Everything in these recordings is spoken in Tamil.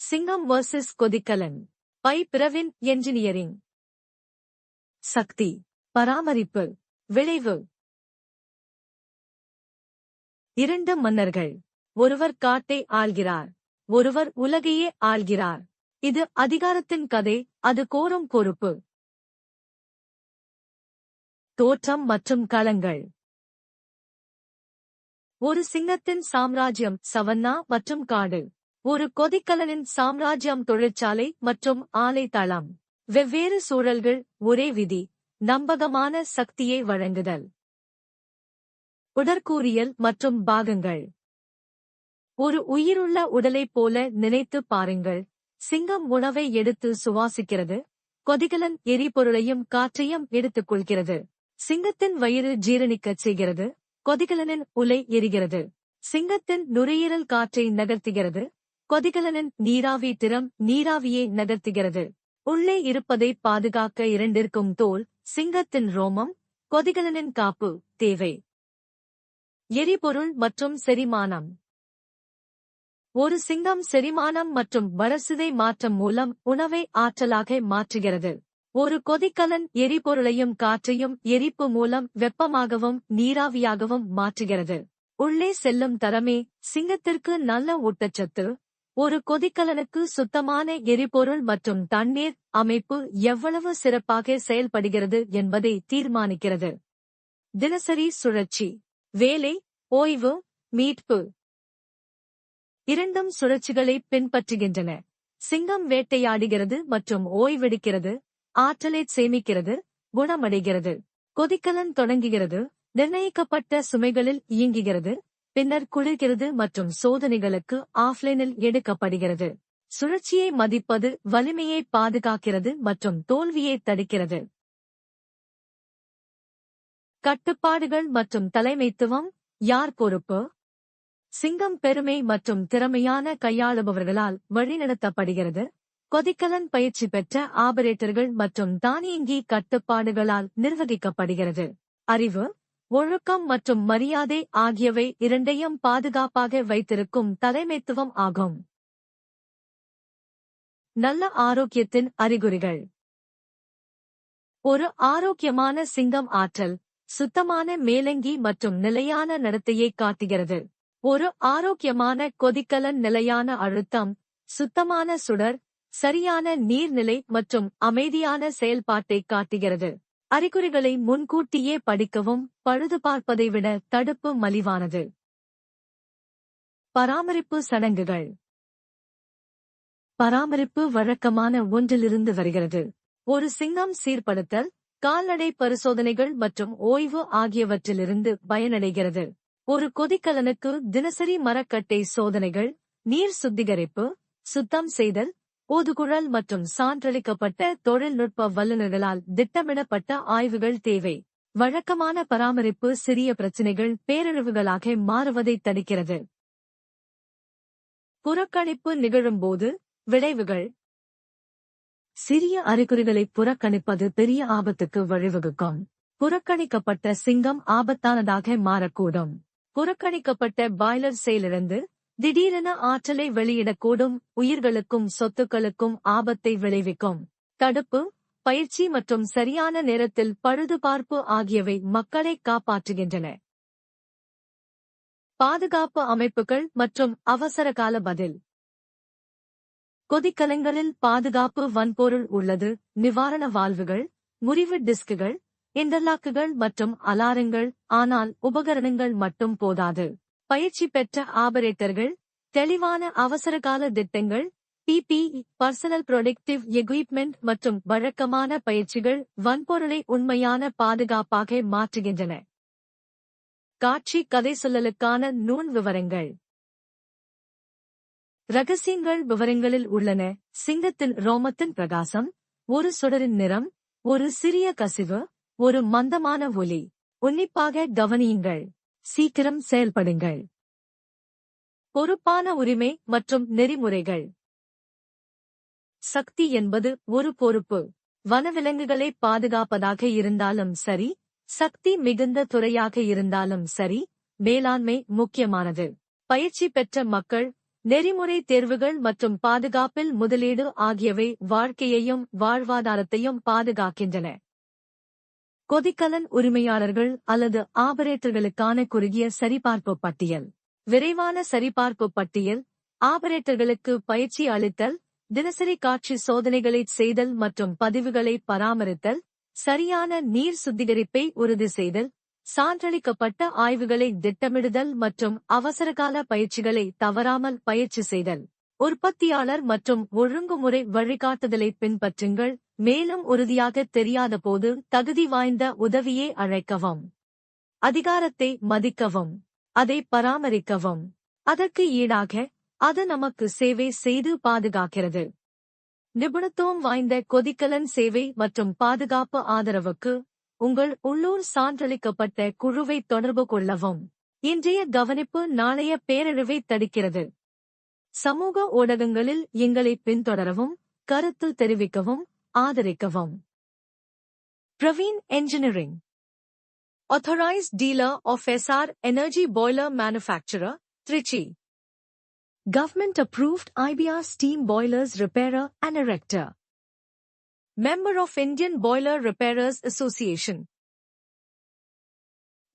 சிங்கம் வர்சஸ் கொதிக்கலன். பை பிரவின் என்ஜினியரிங் சக்தி பராமரிப்பு விளைவு. இரண்டு மன்னர்கள். ஒருவர் காட்டை ஆள்கிறார் ஒருவர் உலகையே ஆள்கிறார். இது அதிகாரத்தின் கதை அது கோரும் பொறுப்பு. தோற்றம் மற்றும் களங்கள். ஒரு சிங்கத்தின் சாம்ராஜ்யம் சவன்னா மற்றும் காடு. ஒரு கொதிக்கலனின் சாம்ராஜ்யம் தொழிற்சாலை மற்றும் ஆலை தளம் வெவ்வேறு சூழல்கள் ஒரே விதி நம்பகமான சக்தியை வழங்குதல். உடற்கூறியல் மற்றும் பாகங்கள். ஒரு உயிருள்ள உடலைப் போல நினைத்து பாருங்கள். சிங்கம் உணவை எடுத்து சுவாசிக்கிறது. கொதிகலன் எரிபொருளையும் காற்றையும் எடுத்துக் கொள்கிறது. சிங்கத்தின் வயிறு ஜீரணிக்கச் செய்கிறது. கொதிகலனின் உலை எரிகிறது. சிங்கத்தின் நுரையீரல் காற்றை நகர்த்துகிறது. கொதிகலனின் நீராவி திறம் நீராவியை நகர்த்துகிறது. உள்ளே இருப்பதை பாதுகாக்க இரண்டிற்கும் தோல் சிங்கத்தின் ரோமம் கொதிகலனின் காப்பு தேவை. எரிபொருள் மற்றும் செரிமானம். ஒரு சிங்கம் செரிமானம் மற்றும் வரசிதை மாற்றம் மூலம் உணவை ஆற்றலாக மாற்றுகிறது. ஒரு கொதிக்கலன் எரிபொருளையும் காற்றையும் எரிப்பு மூலம் வெப்பமாகவும் நீராவியாகவும் மாற்றுகிறது. உள்ளே செல்லும் தரமே சிங்கத்திற்கு நல்ல ஊட்டச்சத்து ஒரு கொதிக்கலனுக்கு சுத்தமான எரிபொருள் மற்றும் தண்ணீர் அமைப்பு எவ்வளவு சிறப்பாக செயல்படுகிறது என்பதை தீர்மானிக்கிறது. தினசரி சுழற்சி. வேலை ஓய்வு மீட்பு. இரண்டும் சுழற்சிகளை பின்பற்றுகின்றன. சிங்கம் வேட்டையாடுகிறது மற்றும் ஓய்வெடுக்கிறது. ஆற்றலை சேமிக்கிறது குணமடைகிறது. கொதிக்கலன் தொடங்குகிறது. நிர்ணயிக்கப்பட்ட சுமைகளில் இயங்குகிறது. பின்னர் குளிர்கிறது மற்றும் சோதனைகளுக்கு ஆஃப்லைனில் எடுக்கப்படுகிறது. சுழற்சியை மதிப்பது வலிமையை பாதுகாக்கிறது மற்றும் தோல்வியை தடுக்கிறது. கட்டுப்பாடுகள் மற்றும் தலைமைத்துவம் யார் பொறுப்பு? சிங்கம் பெருமை மற்றும் திறமையான கையாளுபவர்களால் வழிநடத்தப்படுகிறது. கொதிக்கலன் பயிற்சி பெற்ற ஆபரேட்டர்கள் மற்றும் தானியங்கி கட்டுப்பாடுகளால் நிர்வகிக்கப்படுகிறது. அறிவு ஒழுக்கம் மற்றும் மரியாதை ஆகியவை இரண்டையும் பாதுகாப்பாக வைத்திருக்கும் தலைமைத்துவம் ஆகும். நல்ல ஆரோக்கியத்தின் அறிகுறிகள். ஒரு ஆரோக்கியமான சிங்கம் ஆற்றல் சுத்தமான மேலங்கி மற்றும் நிலையான நடத்தையை காட்டுகிறது. ஒரு ஆரோக்கியமான கொதிக்கலன் நிலையான அழுத்தம் சுத்தமான சுடர் சரியான நீர்நிலை மற்றும் அமைதியான செயல்பாட்டை காட்டுகிறது. அறிகுறிகளை முன்கூட்டியே படிக்கவும் பழுது பார்ப்பதை விட தடுப்பு மலிவானது. பராமரிப்பு சடங்குகள். பராமரிப்பு வழக்கமான ஒன்றிலிருந்து வருகிறது. ஒரு சிங்கம் சீர்படுத்தல் கால்நடை பரிசோதனைகள் மற்றும் ஓய்வு ஆகியவற்றிலிருந்து பயனடைகிறது. ஒரு கொதிக்கலனுக்கு தினசரி மரக்கட்டை சோதனைகள் நீர் சுத்திகரிப்பு சுத்தம் செய்தல் ஊதுகுழல் மற்றும் சான்றளிக்கப்பட்ட தொழில்நுட்ப வல்லுநர்களால் திட்டமிடப்பட்ட ஆய்வுகள் தேவை. வழக்கமான பராமரிப்பு சிறிய பிரச்சினைகள் பேரழிவுகளாக மாறுவதை தடுக்கிறது. புறக்கணிப்பு நிகழும்போது விளைவுகள். சிறிய அறிகுறிகளை புறக்கணிப்பது பெரிய ஆபத்துக்கு வழிவகுக்கும். புறக்கணிக்கப்பட்ட சிங்கம் ஆபத்தானதாக மாறக்கூடும். புறக்கணிக்கப்பட்ட பாய்லர் செயலிழந்து திடீரென ஆற்றலை வெளியிடக்கூடும் உயிர்களுக்கும் சொத்துக்களுக்கும் ஆபத்தை விளைவிக்கும். தடுப்பு பயிற்சி மற்றும் சரியான நேரத்தில் பழுதுபார்ப்பு ஆகியவை மக்களை காப்பாற்றுகின்றன. பாதுகாப்பு அமைப்புகள் மற்றும் அவசரகால பதில். கொதிக்கலங்களில் பாதுகாப்பு வன்பொருள் உள்ளது நிவாரண வால்வுகள் முறிவு டிஸ்குகள் இன்டர்லாக்குகள் மற்றும் அலாரங்கள் ஆனால் உபகரணங்கள் மட்டும் போதாது. பயிற்சி பெற்ற ஆபரேட்டர்கள் தெளிவான அவசரகால திட்டங்கள் பிபிஇ பர்சனல் ப்ரொடக்டிவ் எக்யூப்மெண்ட் மற்றும் வழக்கமான பயிற்சிகள் வன்பொருளை உண்மையான பாதுகாப்பாக மாற்றுகின்றன. காட்சி கதை சொல்லலுக்கான நூல் விவரங்கள். ரகசியங்கள் விவரங்களில் உள்ளன. சிங்கத்தின் ரோமத்தின் பிரகாசம் ஒரு சுடரின் நிறம் ஒரு சிறிய கசிவு ஒரு மந்தமான ஒலி. உன்னிப்பாக கவனியுங்கள். சீக்கிரம் செயல்படுங்கள். பொறுப்பான உரிமை மற்றும் நெறிமுறைகள். சக்தி என்பது ஒரு பொறுப்பு. வனவிலங்குகளை பாதுகாப்பதாக இருந்தாலும் சரி சக்தி மிகுந்த துறையாக இருந்தாலும் சரி மேலாண்மை முக்கியமானது. பயிற்சி பெற்ற மக்கள் நெறிமுறை தேர்வுகள் மற்றும் பாதுகாப்பில் முதலீடு ஆகியவை வாழ்க்கையையும் வாழ்வாதாரத்தையும் பாதுகாக்கின்றன. கொதிக்கலன் உரிமையாளர்கள் அல்லது ஆபரேட்டர்களுக்கான குறுகிய சரிபார்ப்பு பட்டியல். விரைவான சரிபார்ப்பு பட்டியல் ஆபரேட்டர்களுக்கு பயிற்சி அளித்தல் தினசரி காட்சி சோதனைகளை செய்தல் மற்றும் பதிவுகளை பராமரித்தல் சரியான நீர் சுத்திகரிப்பை உறுதி செய்தல் சான்றளிக்கப்பட்ட ஆய்வுகளை திட்டமிடுதல் மற்றும் அவசரகால பயிற்சிகளை தவறாமல் பயிற்சி செய்தல். உற்பத்தியாளர் மற்றும் ஒழுங்குமுறை வழிகாட்டுதலை பின்பற்றுங்கள். மேலும் உறுதியாக தெரியாத போது தகுதி வாய்ந்த உதவியை அழைக்கவும். அதிகாரத்தை மதிக்கவும். அதை பராமரிக்கவும். அதற்கு ஈடாக அது நமக்கு சேவை செய்து பாதுகாக்கிறது. நிபுணத்துவம் வாய்ந்த கொதிக்கலன் சேவை மற்றும் பாதுகாப்பு ஆதரவுக்கு உங்கள் உள்ளூர் சான்றளிக்கப்பட்ட குழுவை தொடர்பு கொள்ளவும். இன்றைய கவனிப்பு நாளைய பேரழிவை தடுக்கிறது. சமூக ஊடகங்களில் எங்களை பின்தொடரவும் கருத்து தெரிவிக்கவும் ஆதரிக்கவும் Praveen engineering authorized dealer of SR Energy Boiler Manufacturer, Trichy. Government approved IBR steam boilers repairer and erector. Member of Indian Boiler Repairers Association.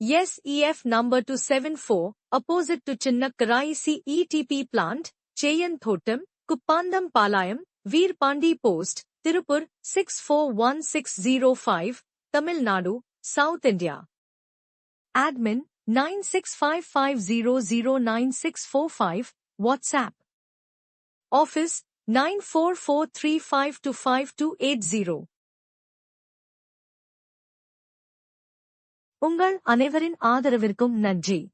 Yes EF number 274, opposite to Chinnakkarai CETP plant, Chayan Thotam, Kuppandam Palayam, Veer Pandi Post, Tirupur 641605, Tamil Nadu, South India. Admin 9655009645, WhatsApp. Office 9443525280. உங்கள் அனைவரின் ஆதரவிற்கும் நன்றி